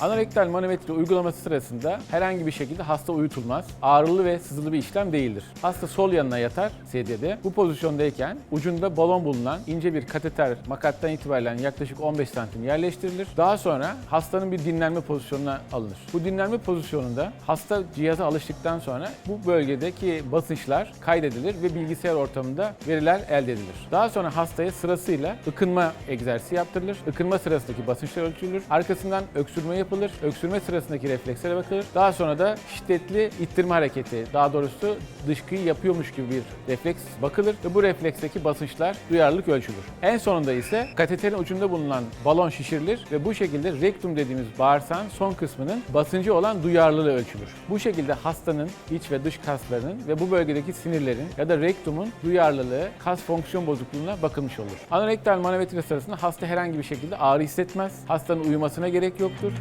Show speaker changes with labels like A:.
A: Anorektal manometre uygulaması sırasında herhangi bir şekilde hasta uyutulmaz. Ağrılı ve sızılı bir işlem değildir. Hasta sol yanına yatar sedyede. Bu pozisyondayken ucunda balon bulunan ince bir kateter makattan itibaren yaklaşık 15 santim yerleştirilir. Daha sonra hastanın bir dinlenme pozisyonuna alınır. Bu dinlenme pozisyonunda hasta cihaza alıştıktan sonra bu bölgedeki basınçlar kaydedilir ve bilgisayar ortamında veriler elde edilir. Daha sonra hastaya sırasıyla ıkınma egzersizi yaptırılır. Ikınma sırasındaki basınçlar ölçülür. Arkasından öksürme yapılır. Öksürme sırasındaki reflekslere bakılır. Daha sonra da şiddetli ittirme hareketi, daha doğrusu dışkıyı yapıyormuş gibi bir refleks bakılır ve bu refleksteki basınçlar duyarlılık ölçülür. En sonunda ise kateterin ucunda bulunan balon şişirilir ve bu şekilde rektum dediğimiz bağırsağın son kısmının basıncı olan duyarlılığı ölçülür. Bu şekilde hastanın iç ve dış kaslarının ve bu bölgedeki sinirlerin ya da rektumun duyarlılığı, kas fonksiyon bozukluğuna bakılmış olur. Anorektal manometre sırasında hasta herhangi bir şekilde ağrı hissetmez. Hastanın uyumasına gerek yoktur.